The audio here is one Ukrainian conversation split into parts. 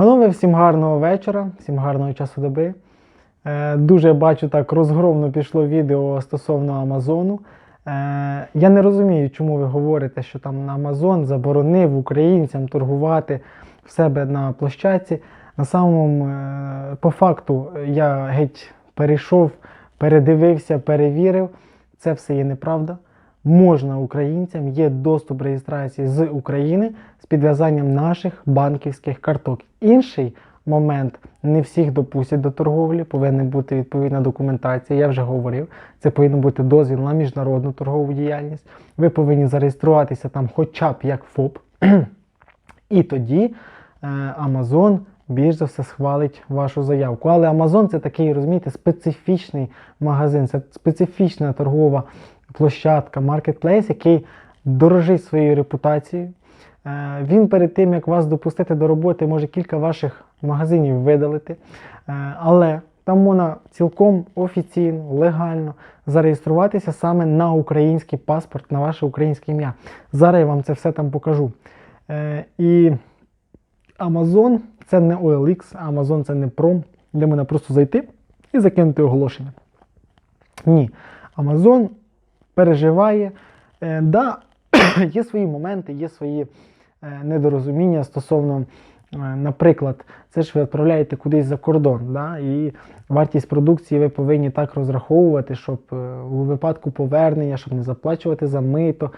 Панове, всім гарного вечора, всім гарного часу доби. Е, дуже бачу так розгромно пішло відео стосовно Амазону. Е, я не розумію, чому ви говорите, що там Амазон заборонив українцям торгувати в себе на площадці. На самому, е, по факту, я геть перейшов, передивився, перевірив. Це все є неправда. Можна українцям, є доступ реєстрації з України з підв'язанням наших банківських карток. Інший момент не всіх допустять до торговлі, повинна бути відповідна документація. Я вже говорив. Це повинен бути дозвіл на міжнародну торгову діяльність. Ви повинні зареєструватися там, хоча б як ФОП. І тоді е, Amazon більш за все схвалить вашу заявку. Але Amazon це такий, розумієте, специфічний магазин, це специфічна торгова площадка, маркетплейс, який дорожить своєю репутацією. Е, Він перед тим, як вас допустити до роботи, може кілька ваших магазинів видалити. Е, Але там можна цілком офіційно, легально зареєструватися саме на український паспорт, на ваше українське ім'я. Зараз я вам це все там покажу. Е, І Amazon це не OLX, Amazon це не Prom, де можна просто зайти і закинути оголошення. Ні. Amazon переживає. Е, да, є свої моменти, є свої е, недорозуміння стосовно, е, наприклад, це ж ви відправляєте кудись за кордон, да, і вартість продукції ви повинні так розраховувати, щоб е, у випадку повернення, щоб не заплачувати за мито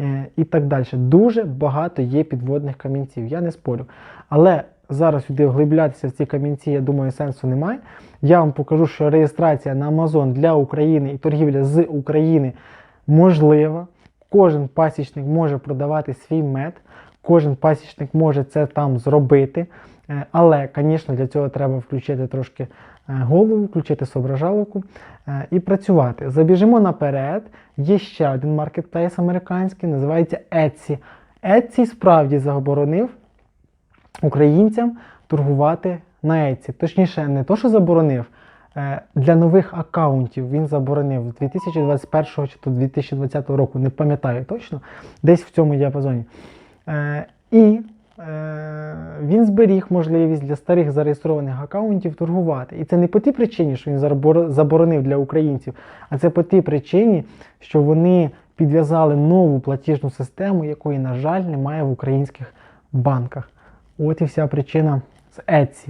е, і так далі. Дуже багато є підводних камінців, я не спорю. Але зараз сюди вглиблятися в ці камінці, я думаю, сенсу немає. Я вам покажу, що реєстрація на Amazon для України і торгівля з України можлива. Кожен пасічник може продавати свій мед, кожен пасічник може це там зробити. Е, Але, звісно, для цього треба включити трошки е, голову, включити соображалку е, і працювати. Забіжимо наперед. Є ще один маркетплейс американський, називається Etsy. Etsy справді заборонив українцям торгувати на Etsy. Точніше, не то, що заборонив. Е, Для нових аккаунтів він заборонив 2021 чи то 2020 року, не пам'ятаю точно, десь в цьому діапазоні. Е, І е, він зберіг можливість для старих зареєстрованих аккаунтів торгувати. І це не по тій причині, що він заборонив для українців, а це по тій причині, що вони підв'язали нову платіжну систему, якої, на жаль, немає в українських банках. От і вся причина з Etsy.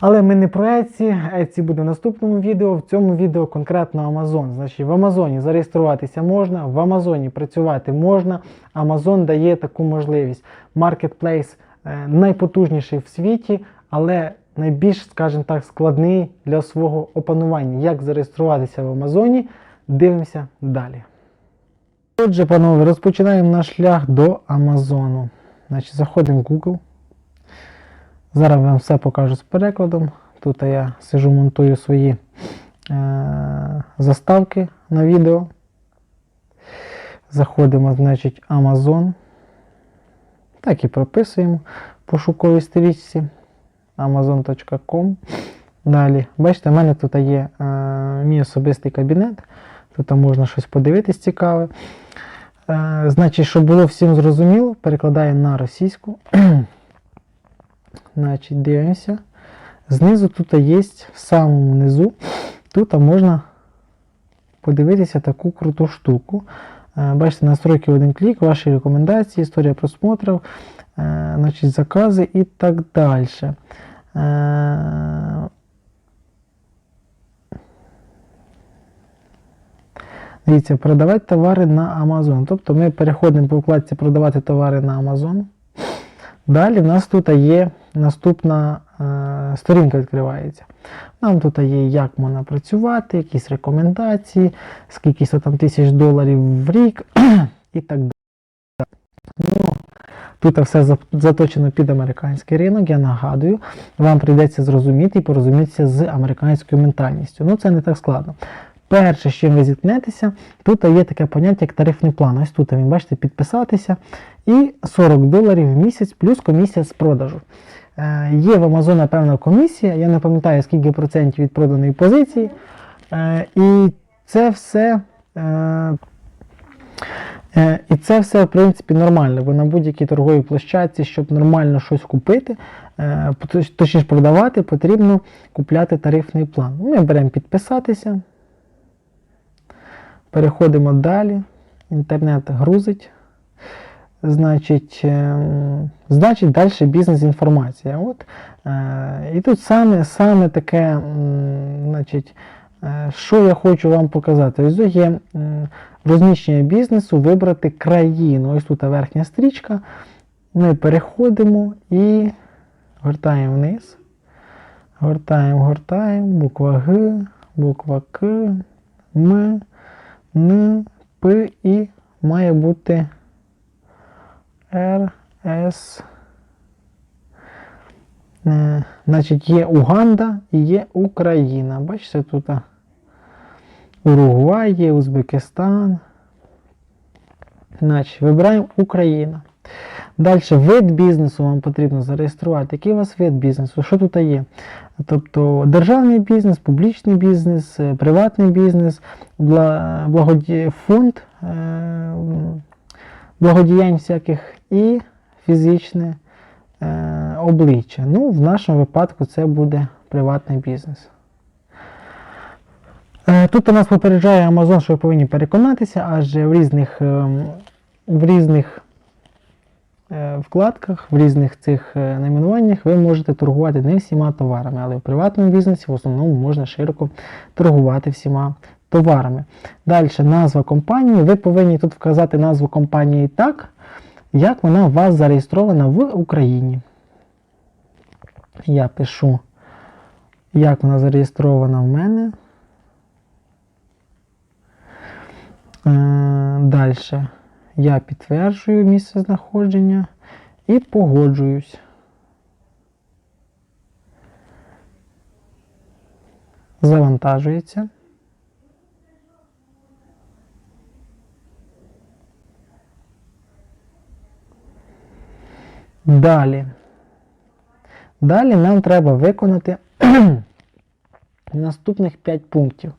Але ми не про Etsy, Etsy буде в наступному відео. В цьому відео конкретно Amazon. Значить, в Амазоні зареєструватися можна, в Амазоні працювати можна. Amazon дає таку можливість. Маркетплейс е, найпотужніший в світі, але найбільш, скажімо так, складний для свого опанування. Як зареєструватися в Амазоні, дивимося далі. Отже, панове, розпочинаємо наш шлях до Амазону. Значить, заходимо в Google. Зараз вам все покажу з перекладом. Тут я сижу, монтую свої е- заставки на відео. Заходимо, значить, Amazon. Так і прописуємо пошуковій стрічці amazon.com. Далі, бачите, в мене тут є е, мій особистий кабінет. Тут можна щось подивитись цікаве. Е, значить, щоб було всім зрозуміло, перекладаємо на російську. Значить, дивимося. Знизу тут є в самому низу. Тут можна подивитися таку круту штуку. Е, Бачите, настройки в один клік, ваші рекомендації, історія просмотрів, е, значить, закази і так далі. Е, Дивіться, продавати товари на Amazon. Тобто ми переходимо по вкладці продавати товари на Amazon. Далі в нас тут є наступна е, сторінка відкривається. Нам тут є, як можна працювати, якісь рекомендації, скільки там тисяч доларів в рік і так далі. Ну, тут все заточено під американський ринок, я нагадую, вам прийдеться зрозуміти і порозумітися з американською ментальністю. Ну, це не так складно. Перше, з чим ви зіткнетеся, тут є таке поняття, як тарифний план. Ось тут він, бачите, підписатися. І 40 доларів в місяць плюс комісія з продажу. Е, є в Амазона певна комісія, я не пам'ятаю, скільки процентів від проданої позиції. Е, і це все. Е, Е, І це все, в принципі, нормально, бо на будь-якій торговій площадці, щоб нормально щось купити, е, точніше продавати, потрібно купляти тарифний план. Ми беремо підписатися, переходимо далі. Інтернет грузить. Значить, ем, значить далі бізнес-інформація. От, е, і тут саме, саме таке, значить, е, що я хочу вам показати. Ось є розміщення бізнесу, вибрати країну. Ось тут верхня стрічка. Ми переходимо і гортаємо вниз. Гортаємо, гортаємо, буква Г, буква К, М, Н, П і має бути Р, С. Е, Значить, є Уганда і є Україна. Бачите, тут Уругвай є, Узбекистан. Значить, вибираємо Україна. Далі вид бізнесу вам потрібно зареєструвати. Який у вас вид бізнесу? Що тут є? Тобто державний бізнес, публічний бізнес, е, приватний бізнес, фонд е, благодіянь всяких і фізичне е, обличчя. Ну, в нашому випадку це буде приватний бізнес. Тут у нас попереджає Amazon, що ви повинні переконатися, адже в різних, ем, в різних вкладках, в різних цих е, найменуваннях ви можете торгувати не всіма товарами, але в приватному бізнесі в основному можна широко торгувати всіма товарами. Далі назва компанії. Ви повинні тут вказати назву компанії так, як вона у вас зареєстрована в Україні. Я пишу, як вона зареєстрована в мене. Далі я підтверджую місце знаходження і погоджуюсь. Завантажується. Далі. Далі нам треба виконати наступних 5 пунктів.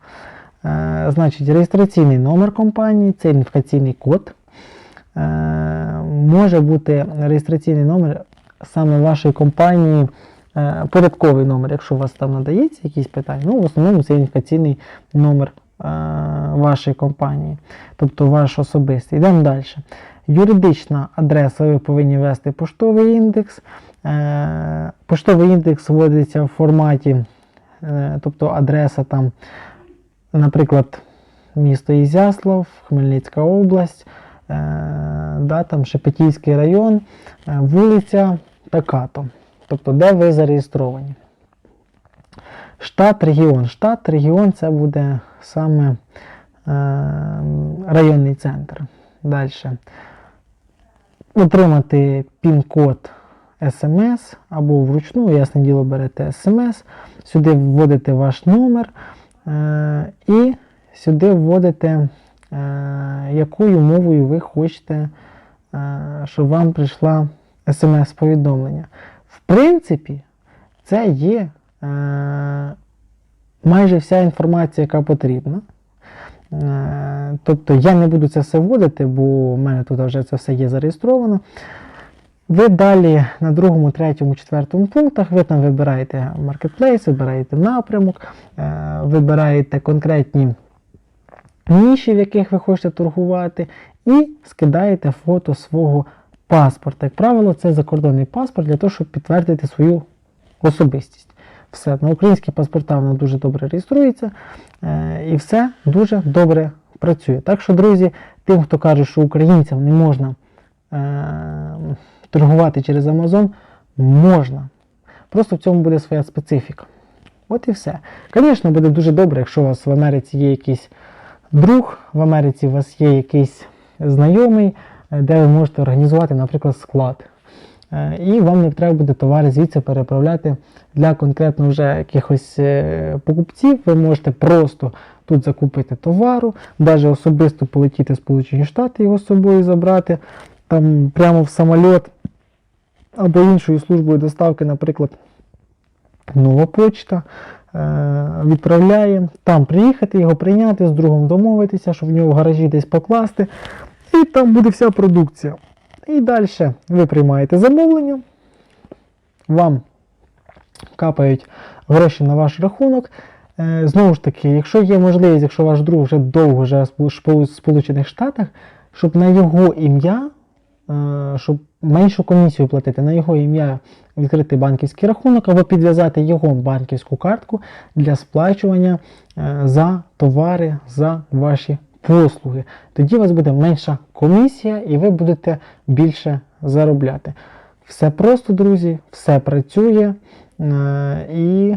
Е, значить, реєстраційний номер компанії, це ідентифікаційний код. Е, може бути реєстраційний номер саме вашої компанії, е, порядковий номер, якщо у вас там надається якісь питання. Ну, в основному це ідентифікаційний номер е, вашої компанії, тобто ваш особистий. Йдемо далі. Юридична адреса, ви повинні ввести поштовий індекс. Поштовий індекс вводиться в форматі, тобто адреса там, наприклад, місто Ізяслав, Хмельницька область, да, там Шепетівський район, е, вулиця така-то. Тобто, де ви зареєстровані. Штат, регіон. Штат, регіон це буде саме е, районний центр. Далі. Отримати пін-код SMS або вручну, ясне діло, берете SMS, сюди вводите ваш номер е, і сюди вводите, е, якою мовою ви хочете, е, щоб вам прийшла смс-повідомлення. В принципі, це є е, майже вся інформація, яка потрібна. Е, Тобто я не буду це все вводити, бо в мене тут вже це все є зареєстровано. Ви далі на другому, третьому, четвертому пунктах ви там вибираєте маркетплейс, вибираєте напрямок, е, вибираєте конкретні ніші, в яких ви хочете торгувати, і скидаєте фото свого паспорта. Як правило, це закордонний паспорт для того, щоб підтвердити свою особистість. Все, на українські паспорта воно дуже добре реєструється е, і все дуже добре працює. Так що, друзі, тим, хто каже, що українцям не можна е, торгувати через Amazon, можна. Просто в цьому буде своя специфіка. От і все. Звісно, буде дуже добре, якщо у вас в Америці є якийсь друг, в Америці у вас є якийсь знайомий, е, де ви можете організувати, наприклад, склад. Е, І вам не треба буде товари звідси переправляти для конкретно вже якихось е, покупців. Ви можете просто тут закупити товару, навіть особисто полетіти в Сполучені Штати, його з собою забрати, там прямо в самоліт або іншою службою доставки, наприклад, нова почта. Е, Відправляє, там приїхати, його прийняти, з другом домовитися, щоб в нього в гаражі десь покласти. І там буде вся продукція. І далі ви приймаєте замовлення, вам капають гроші на ваш рахунок. Е, Знову ж таки, якщо є можливість, якщо ваш друг вже довго живе в Сполу- Сполучених Штатах, щоб на його ім'я, щоб меншу комісію платити, на його ім'я відкрити банківський рахунок або підв'язати його банківську картку для сплачування е, за товари, за ваші послуги. Тоді у вас буде менша комісія і ви будете більше заробляти. Все просто, друзі, все працює е, і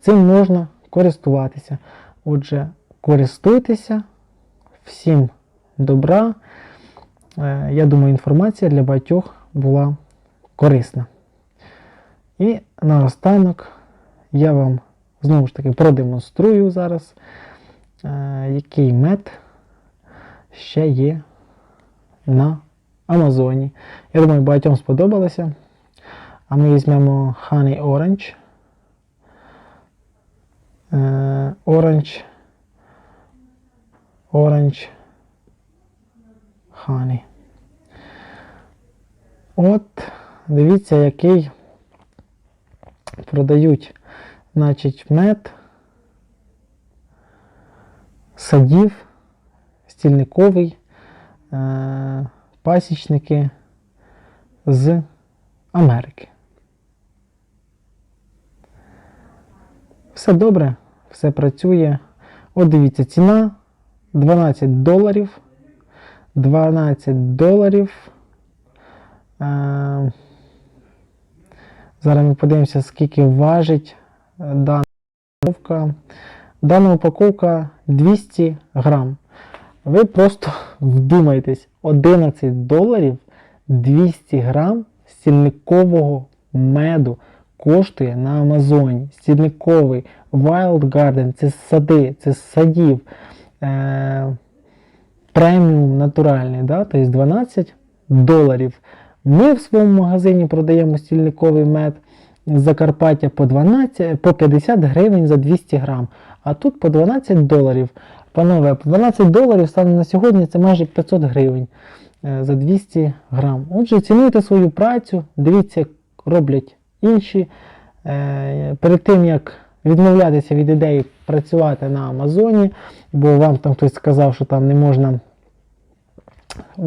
цим можна користуватися. Отже, користуйтеся, всім добра. Е, Я думаю, інформація для багатьох була корисна. І наостанок я вам знову ж таки продемонструю зараз, е, який мед ще є на Амазоні. Я думаю, багатьом сподобалося. А ми візьмемо Honey Orange. Е, Orange. Orange. Honey. От, дивіться, який продають, значить, мед садів, стільниковий, е, пасічники з Америки. Все добре, все працює. От дивіться, ціна 12 доларів. 12 доларів. Е, Зараз ми подивимося, скільки важить дана упаковка. Дана упаковка 200 грам. Ви просто вдумайтесь, 11 доларів 200 грам стільникового меду коштує на Амазоні. Стільниковий Wild Garden, це сади, це садів. Е- преміум натуральний, да? тобто 12 доларів. Ми в своєму магазині продаємо стільниковий мед Закарпаття по 12, по 50 гривень за 200 грам. А тут по 12 доларів. Панове, 12 доларів станом на сьогодні це майже 500 гривень е, за 200 грам. Отже, цінуйте свою працю, дивіться, як роблять інші. Е, Перед тим як відмовлятися від ідеї працювати на Амазоні, бо вам там хтось сказав, що там не можна,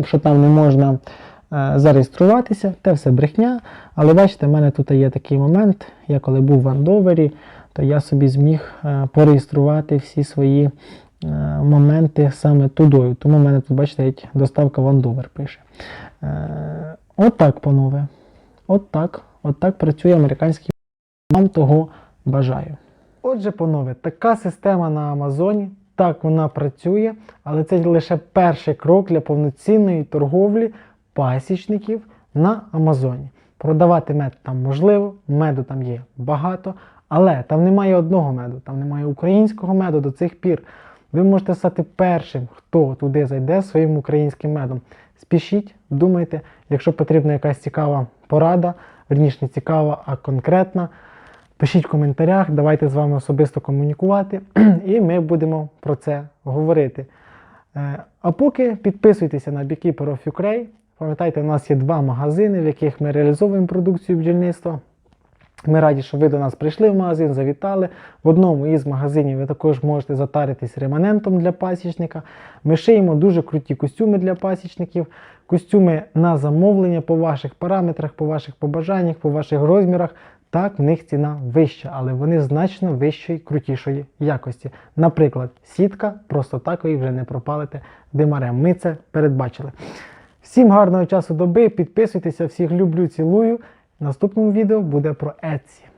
що там не можна е, зареєструватися, те все брехня. Але бачите, в мене тут є такий момент. Я коли був в Андовері, то я собі зміг е, пореєструвати всі свої е, моменти саме тудою. Тому в мене тут, бачите, доставка в Андовер пише. От так, панове. От так. От так працює американський вам того бажаю. Отже, панове, така система на Амазоні. Так, вона працює, але це лише перший крок для повноцінної торговлі пасічників на Амазоні. Продавати мед там можливо, меду там є багато, але там немає одного меду, там немає українського меду до цих пір. Ви можете стати першим, хто туди зайде своїм українським медом. Спішіть, думайте, якщо потрібна якась цікава порада, верніше не цікава, а конкретна. Пишіть в коментарях, давайте з вами особисто комунікувати, і ми будемо про це говорити. Е, А поки підписуйтеся на Beekeeper of Ukraine. Пам'ятайте, у нас є два магазини, в яких ми реалізовуємо продукцію бджільництва. Ми раді, що ви до нас прийшли в магазин, завітали. В одному із магазинів ви також можете затаритись реманентом для пасічника. Ми шиємо дуже круті костюми для пасічників, костюми на замовлення по ваших параметрах, по ваших побажаннях, по ваших розмірах. Так, в них ціна вища, але вони значно вищої, крутішої якості. Наприклад, сітка просто так ви вже не пропалите димарем. Ми це передбачили. Всім гарного часу доби, підписуйтеся, всіх люблю, цілую. Наступному відео буде про Etsy.